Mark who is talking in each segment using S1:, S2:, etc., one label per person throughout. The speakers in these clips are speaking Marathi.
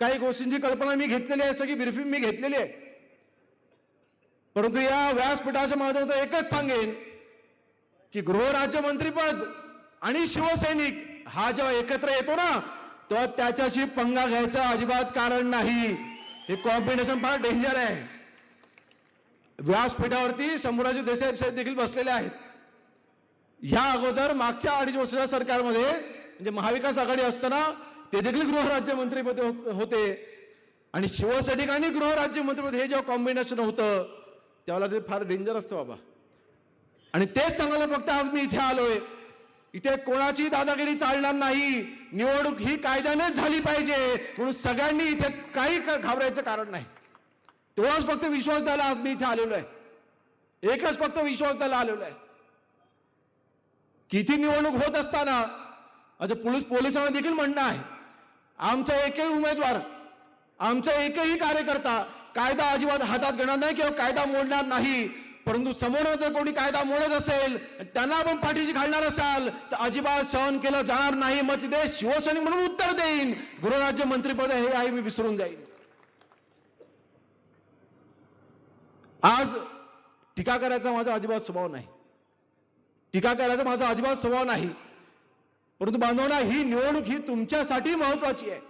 S1: काही गोष्टींची कल्पना मी घेतलेली आहे सगळी ब्रिफिंग मी घेतलेली आहे. परंतु या व्यासपीठाच्या माध्यमातून एकच सांगेन की गृहराज्यमंत्रीपद आणि शिवसैनिक हा जेव्हा एकत्र येतो ना तेव्हा त्याच्याशी पंगा घ्यायचं अजिबात कारण नाही. हे कॉम्बिनेशन फार डेंजर आहे. व्यासपीठावरती शंभूराजी देसाई साहेब देखील बसलेले आहेत. ह्या अगोदर मागच्या अडीच वर्षाच्या सरकारमध्ये म्हणजे महाविकास आघाडी असताना ते देखील गृहराज्यमंत्रीपद हो-, होते. आणि शिवसैनिक आणि गृहराज्यमंत्रीपद हे जेव्हा कॉम्बिनेशन होतं त्यावेळेला ते फार डेंजर असतं बाबा. आणि तेच सांगायला फक्त आज मी इथे आलोय. इथे कोणाची दादागिरी चालणार नाही. निवडणूक ही कायद्यानेच झाली पाहिजे. म्हणून सगळ्यांनी इथे काही घाबरायचं कारण नाही. तेवढाच फक्त विश्वास द्यायला आज मी इथे आलेलो आहे. एकच फक्त विश्वास द्यायला आलेलो आहे. किती निवडणूक होत असताना आता पोलीस पोलिसांना देखील म्हणणं आहे. आमचा एकही उमेदवार आमचा एकही कार्यकर्ता कायदा अजिबात हातात घेणार नाही किंवा कायदा मोडणार नाही. परंतु समोर जर कोणी कायदा मोडत असेल त्यांना आपण पाठीशी घालणार असाल तर अजिबात सहन केलं जाणार नाही. मग तिथे शिवसैनिक म्हणून उत्तर देईन. गृहराज्य मंत्रीपद हे आहे मी विसरून जाईन. आज टीका करायचा माझा अजिबात स्वभाव नाही. टीका करायचा माझा अजिबात स्वभाव नाही. परंतु बांधवांना ही निवडणूक ही तुमच्यासाठी महत्वाची आहे.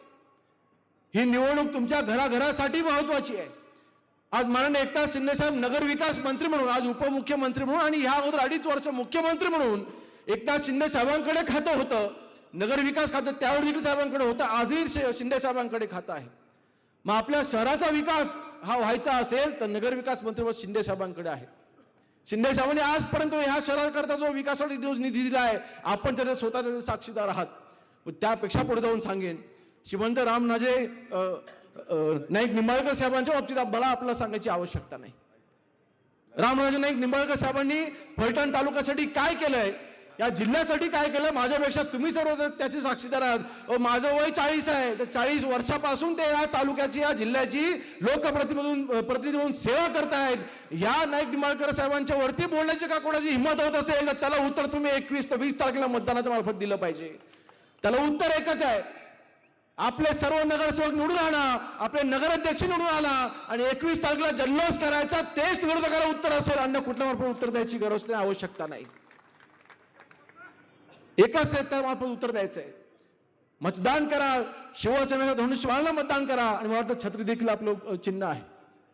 S1: ही निवडणूक तुमच्या घराघरासाठी महत्वाची आहे. आज माननीय एकनाथ शिंदेसाहेब नगरविकास नगर विकास मंत्री म्हणून आज उपमुख्यमंत्री म्हणून आणि ह्या अगोदर अडीच वर्ष मुख्यमंत्री म्हणून एकनाथ शिंदे साहेबांकडे खातं होतं. नगर विकास खातं त्यावर देखील साहेबांकडे होतं आजही शिंदेसाहेबांकडे शिंदे साहेबांकडे खातं आहे. मग आपल्या शहराचा विकास हा व्हायचा असेल तर नगर विकास व शिंदे साहेबांकडे आहे. शिंदे साहेबांनी आजपर्यंत ह्या शहराकरता जो विकासासाठी जो निधी दिला आहे आपण त्याच्या स्वतः त्याचे साक्षीदार आहात. त्यापेक्षा पुढे जाऊन सांगेन. श्रीमंत रामनाजे नाईक निंबाळकर साहेबांच्या बाबतीत मला आपल्याला सांगायची आवश्यकता नाही. रामराजे नाईक निंबाळकर साहेबांनी फलटण तालुक्यासाठी काय केलंय? या जिल्ह्यासाठी काय केलं? माझ्यापेक्षा तुम्ही सर्व त्याचे साक्षीदार आहात माझं वय चाळीस आहे. तर चाळीस वर्षापासून ते या तालुक्याची या जिल्ह्याची लोकप्रतिनिधी प्रतिनिधी म्हणून सेवा करतायत. या नाईक निंबाळकर साहेबांच्या वरती बोलण्याची का कोणाची हिंमत होत असेल? तर त्याला उत्तर तुम्ही एकवीस ते वीस तारखेला मतदानाच्या मार्फत दिलं पाहिजे. त्याला उत्तर एकच आहे. आपले सर्व नगरसेवक निवडून आणा. आपले नगराध्यक्ष निवडून आणा. आणि एकवीस तारखेला जल्लोष करायचा तेच विरोधकाला उत्तर असेल. अन्य कुठल्या मार्फत उत्तर द्यायची गरज नाही आवश्यकता नाही. एकाच नेत्यामार्फत उत्तर द्यायचं आहे मतदान करा शिवसेनेच्या धनुष्यबाणाला मतदान करा आणि मला वाटतं छत्री देखील आपलं चिन्ह आहे.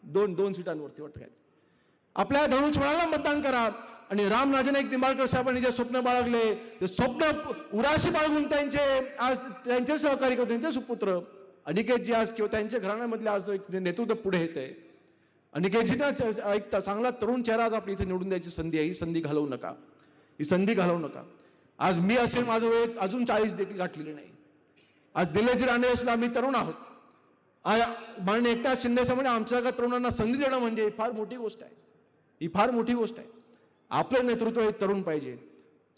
S1: दोन दोन सीटांवरती वाटतं काय आपल्या धनुष्यबाणाला मतदान करा आणि रामराजे नाईक निंबाळकर साहेबांनी जे स्वप्न बाळगले ते स्वप्न उराशी बाळगून त्यांचे आज त्यांचे सहकारी करते त्यांचे सुपुत्र अनिकेतजी आज किंवा त्यांच्या घराण्यामधले आज एक नेतृत्व पुढे येत आहे. अनिकेतजीना एक चांगला तरुण चेहरा आज आपली इथे निवडून द्यायची संधी आहे. ही संधी घालवू नका. ही संधी घालवू नका. आज मी असेल माझं वय अजून चाळीस देखील गाठलेली नाही. आज दिल्लीजी राणे असला आम्ही तरुण आहोत. आ- माननीय एकनाथ शिंदे आमच्या तरुणांना संधी देणं म्हणजे ही फार मोठी गोष्ट आहे. ही फार मोठी गोष्ट आहे. आपलं नेतृत्व हे तरुण पाहिजे.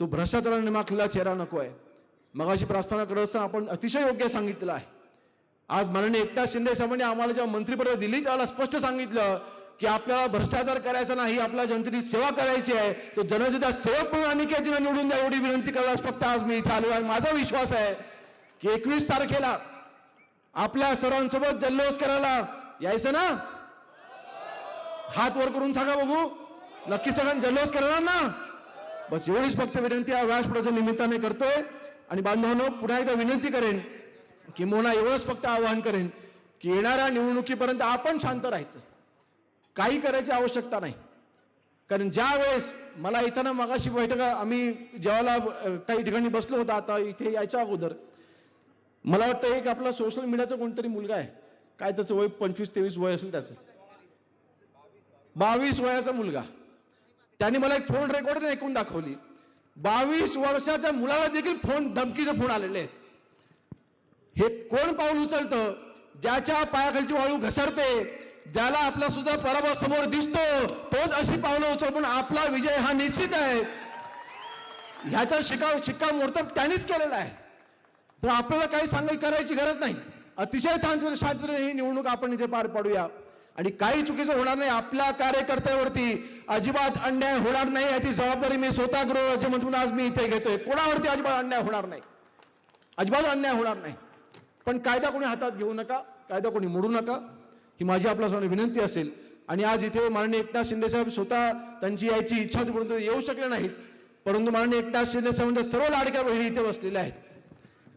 S1: तो भ्रष्टाचाराने माखलेला चेहरा नको आहे. मगाशी प्रार्थना करत असताना आपण अतिशय योग्य सांगितलं आहे. आज माननीय एकनाथ शिंदे आम्हाला जेव्हा मंत्रिपद दिली त्याला स्पष्ट सांगितलं की आपल्याला भ्रष्टाचार करायचा नाही आपल्या जनतेची सेवा करायची आहे तर जनतेचा सेवक म्हणून अनिकेतजीला निवडून द्या एवढी विनंती करायला फक्त आज मी इथे आलो आणि माझा विश्वास आहे की एकवीस तारखेला आपल्या सर्वांसोबत जल्लोष करायला यायचं ना? हात वर करून सांगा बघू नक्की सगळ्यांनी जल्लोष करणार ना? बस एवढीच फक्त विनंती या व्यासपीठाच्या निमित्ताने करतोय. आणि बांधवांनो पुन्हा एकदा विनंती करेन किंबहुना एवढंच फक्त आवाहन करेन की येणाऱ्या निवडणुकीपर्यंत आपण शांत राहायचं. काही करायची आवश्यकता नाही. कारण ज्या वेळेस मला इथं ना मगाशी बैठक आम्ही जेव्हाला काही ठिकाणी बसलो होतो आता इथे यायच्या अगोदर मला वाटतं एक आपला सोशल मीडियाचा कोणतरी मुलगा आहे. काय त्याचं वय? पंचवीस तेवीस वय असेल त्याचं. बावीस वयाचा मुलगा. त्याने मला एक फोन रेकॉर्डिंग ऐकून दाखवली. बावीस वर्षाच्या मुलाला देखील फोन धमकीचे फोन आलेले आहेत. हे कोण पाऊल उचलतं? ज्याच्या पायाखालची वाळू घसरते ज्याला आपला सुद्धा पराभव समोर दिसतो तोच अशी पावलं उचल पण आपला विजय हा निश्चित आहे. ह्याचा शिका शिक्का मोर्तब त्यांनीच केलेला आहे. तर आपल्याला काही सांगाय करायची गरज नाही. अतिशय तांत्रिक शास्त्र ही निवडणूक आपण इथे पार पाडूया. आणि काही चुकीचं होणार नाही आपल्या कार्यकर्त्यावरती अजिबात अन्याय होणार नाही याची जबाबदारी मी स्वतः गृह राज्यमंत्री आज मी इथे घेतोय. कोणावरती अजिबात अन्याय होणार नाही. अजिबात अन्याय होणार नाही. पण कायदा कोणी हातात घेऊ नका कायदा कोणी मोडू नका. ही माझी आपल्या सर्वांना विनंती असेल. आणि आज इथे माननीय एकनाथ शिंदेसाहेब स्वतः त्यांची यायची इच्छा होती परंतु येऊ शकले नाहीत. परंतु माननीय एकनाथ शिंदेसाहेबांच्या सर्व लाडक्या बहिणी इथे बसलेल्या आहेत.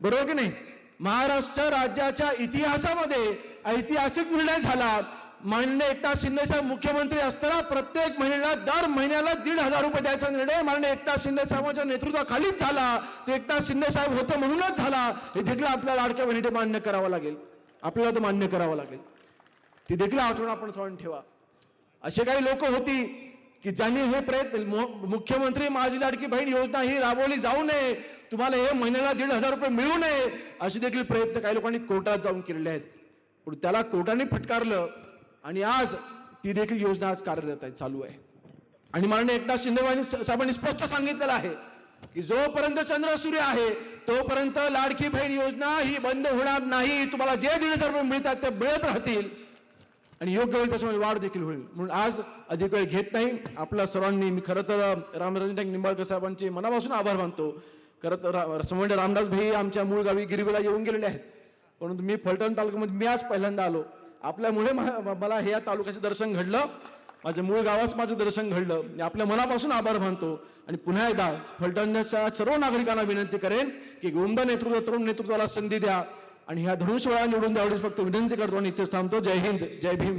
S1: बरोबर की नाही? महाराष्ट्र राज्याच्या इतिहासामध्ये ऐतिहासिक निर्णय झाला. माननीय एकनाथ शिंदेसाहेब मुख्यमंत्री असताना प्रत्येक महिन्याला दर महिन्याला दीड हजार रुपये द्यायचा निर्णय माननीय एकनाथ शिंदेसाहेबांच्या नेतृत्वाखालीच झाला. तो एकनाथ शिंदेसाहेब होतं म्हणूनच झाला. हे देखील आपल्या लाडक्या बहिणीने मान्य करावं लागेल. आपल्याला तो मान्य करावं लागेल. ती देखील आठवण आपण स्मरण ठेवा. असे काही लोक होती की ज्यांनी हे प्रयत्न मुख्यमंत्री माझी लाडकी बहीण योजना ही राबवली जाऊ नये तुम्हाला हे महिन्याला दीड हजार रुपये मिळू नये असे देखील प्रयत्न काही लोकांनी कोर्टात जाऊन केलेले आहेत. पण त्याला कोर्टाने फटकारलं आणि आज ती देखील योजना आज कार्यरत आहे चालू आहे. आणि माननीय एकनाथ शिंदे साहेबांनी स्पष्ट सांगितलेलं आहे की जोपर्यंत चंद्र सूर्य आहे तोपर्यंत लाडकी बहीण योजना ही बंद होणार नाही तुम्हाला जे दीड हजार रुपये मिळतात ते मिळत राहतील. आणि योग्य वेळी त्याच्यामध्ये वाढ देखील होईल. म्हणून आज अधिक वेळ घेत नाही. आपल्या सर्वांनी मी खरं तर रामराजन निंबाळकर साहेबांचे मनापासून आभार मानतो. खरं तर रा- समंड रामदास भाई आमच्या मूळ गावी गिरवीला येऊन गेलेले आहेत. परंतु मी फलटण तालुक्यामध्ये मी आज पहिल्यांदा आलो. आपल्यामुळे मला हे या तालुक्याचं दर्शन घडलं. माझ्या मूळ गावास माझं दर्शन घडलं. मी आपल्या मनापासून आभार मानतो. आणि पुन्हा एकदा फलटणच्या सर्व नागरिकांना विनंती करेन की गोंदा नेतृत्व तरुण नेतृत्वाला संधी द्या. आणि ह्या धनुष्यवळा निवडून द्यावडीच फक्त विनंती करतो आणि इथेच थांबतो. जय हिंद जय भीम.